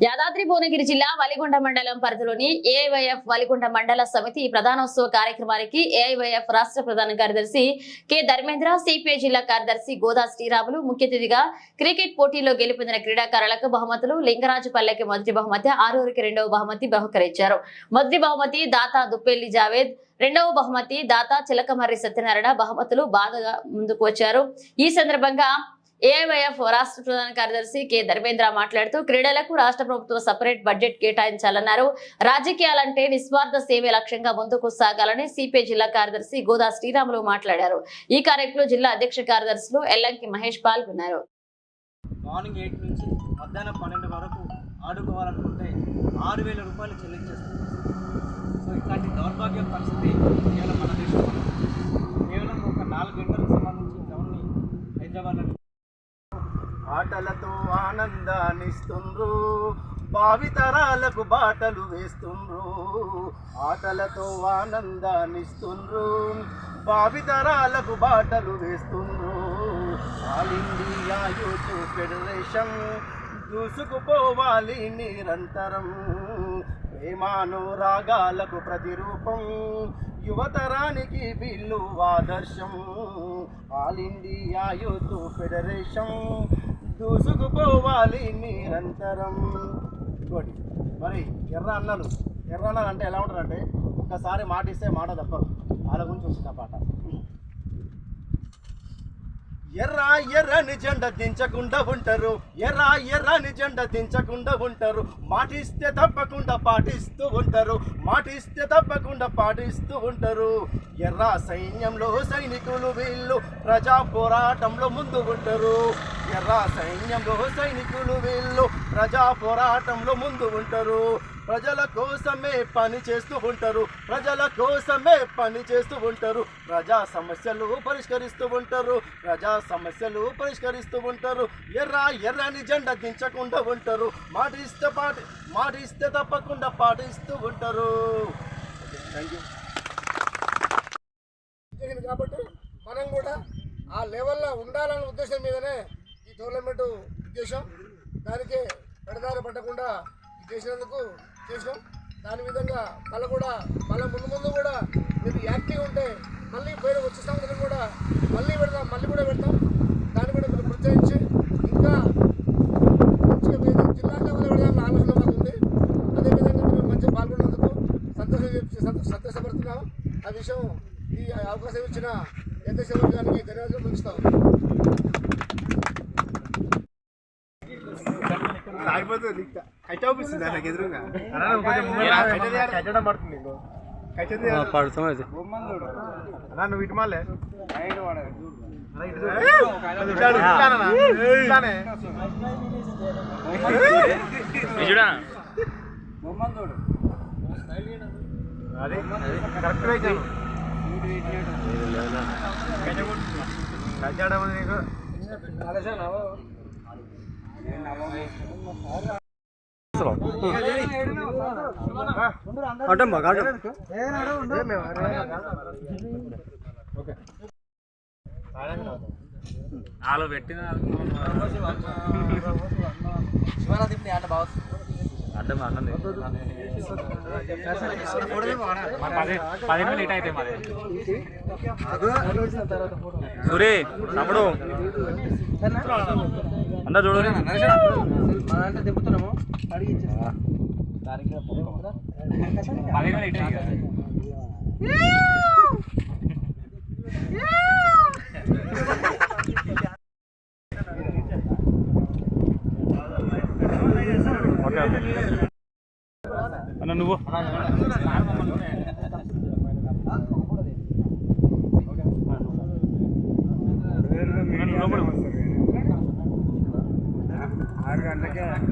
యాదాద్రి భువనగిరి జిల్లా వలిగొండ మండలం పరిధిలోని ఏఐవైఎఫ్ వలిగొండ మండల సమితి ప్రధానోత్సవ కార్యక్రమానికి ఏఐవైఎఫ్ రాష్ట్ర ప్రధాన కార్యదర్శి కె. ధర్మేంద్ర సిపిఐ జిల్లా కార్యదర్శి గోదా శ్రీరాములు ముఖ్య అతిథిగా క్రికెట్ పోటీలో గెలుపొందిన క్రీడాకారులకు బహుమతులు లింగరాజుపల్లెకి మొదటి బహుమతి ఆరుగురికి రెండవ బహుమతి బహుకరించారు మొదటి బహుమతి దాతా దుప్పెల్లి జావేద్ రెండవ బహుమతి దాతా చిలకమర్రి సత్యనారాయణ బహుమతులు బాగా ముందుకు వచ్చారు. ఈ సందర్భంగా ఏఐవైఎఫ్ రాష్ట్ర ప్రధాన కార్యదర్శి కె ధర్మేంద్ర మాట్లాడుతూ క్రీడలకు రాష్ట్ర ప్రభుత్వం సపరేట్ బడ్జెట్ కేటాయించాలన్నారు. రాజకీయాలంటే నిస్వార్థ సేవే లక్ష్యంగా ముందుకు సాగాలని సిపిఐ జిల్లా కార్యదర్శి గోదా శ్రీరాములు మాట్లాడారు. ఈ కార్యక్రమంలో జిల్లా అధ్యక్ష కార్యదర్శులు ఎల్లంకి మహేష్ పాల్గొన్నారు. మార్నింగ్ ఎయిట్ నుంచి మధ్యాహ్నం పన్నెండు వరకు ఆడుకోవాలనుకుంటే ఆరు వేల రూపాయలు చెల్లించేస్తుంది సో ఇట్లాంటి దౌర్భాగ్య పరిస్థితి కేవలం మన దేశంలో కేవలం ఒక నాలుగు గంటలకు సంబంధించి గ్రౌండ్ని హైదరాబాద్లో ఆటలతో ఆనందాన్నిస్తుండ్రు. భావితరాలకు బాటలు వేస్తుండ్రు. ఆటలతో ఆనందాన్నిస్తుండ్రు. భావితరాలకు బాటలు వేస్తుండ్రు. ఆల్ ఇండియా యూత్ ఫెడరేషన్ దూసుకుపోవాలి నిరంతరం. ప్రేమానురాగాలకు ప్రతిరూపం యువతరానికి వీళ్ళు ఆదర్శం. ఆల్ ఇండియా యూత్ ఫెడరేషన్ దూసుకుపోవాలి నిరంతరం. ఇంకోటి మరి ఎర్ర అన్నలు ఎర్ర అన్నలు అంటే ఎలా ఉంటారంటే ఒకసారి మాట ఇస్తే మాట తప్పరు వాళ్ళ గురించి వచ్చిన పాట. ఎర్ర ఎర్రని జెండ దించకుండా ఉంటారు. ఎర్ర ఎర్రని జెండ దించకుండా ఉంటారు. మాటిస్తే తప్పకుండా పాటిస్తూ ఉంటారు. మాటిస్తే తప్పకుండా పాటిస్తూ ఉంటారు. ఎర్ర సైన్యంలో సైనికులు వీళ్ళు ప్రజా పోరాటంలో ముందు ఉంటారు. ఎర్ర సైన్యంలో సైనికులు వీళ్ళు ప్రజా పోరాటంలో ముందు ఉంటారు. ప్రజల కోసమే పని చేస్తూ ఉంటారు. ప్రజల కోసమే పని చేస్తూ ఉంటారు. ప్రజా సమస్యలు పరిష్కరిస్తూ ఉంటారు. ప్రజా సమస్యలు పరిష్కరిస్తూ ఉంటారు. ఎర్ర ఎర్రని జెండా దించకుండా ఉంటారు. మాటిస్తే పాటి మాటిస్తే తప్పకుండా పాటిస్తూ ఉంటారు. థ్యాంక్ యూ కాబట్టి మనం కూడా ఆ లెవెల్లో ఉండాలనే ఉద్దేశం మీదనే ఈ టోర్నమెంట్ ఉద్దేశం దానికి పెడదారి పట్టకుండా చేసినందుకు చేసినాం దాని విధంగా మళ్ళీ కూడా మళ్ళీ ముందు ముందు కూడా మీరు యాక్టివ్ ఉంటే మళ్ళీ పేరు వచ్చే సంవత్సరం కూడా మళ్ళీ పెడతాం మళ్ళీ కూడా పెడతాం. దాన్ని కూడా మీరు ప్రోత్సహించి ఇంకా మంచిగా మీరు జిల్లా లెవెల్ పెడదాం ఆలోచన మాకు ఉంది. అదేవిధంగా మీరు మంచిగా పాల్గొన్నందుకు సంతోషం సంతోషపడుతున్నాం. ఆ విషయం ఈ అవకాశం ఇచ్చిన చంద్రశేఖర్ గారికి ధన్యవాదాలు పిలుస్తాం అయిపోతుంది కైట్ అవుపిస్తుంది నాకు ఎదురుగా కట్టడం పడుతుంది నీకు కట్టది పడుతున్నది అన్నా నువ్వు ఇటు మాలే అన్నా, ఇటు చూడు. ఇట్లాను, ఇట్లానన్నా? ఇట్లానే. అది కరెక్ట్గా ఇచ్చాను కట్టడం నీకు అటమ్మా కాటం వాళ్ళు పెట్టిన ఆట బాగా అర్థం అన్నది పదిహేను లేట్ అయితే మరి. సూరి తమ్ముడు. అన్న చూడు. అయ్యి ఓకే ఓకే అన్న నువ్వు. ఆరు గంటలకే అంత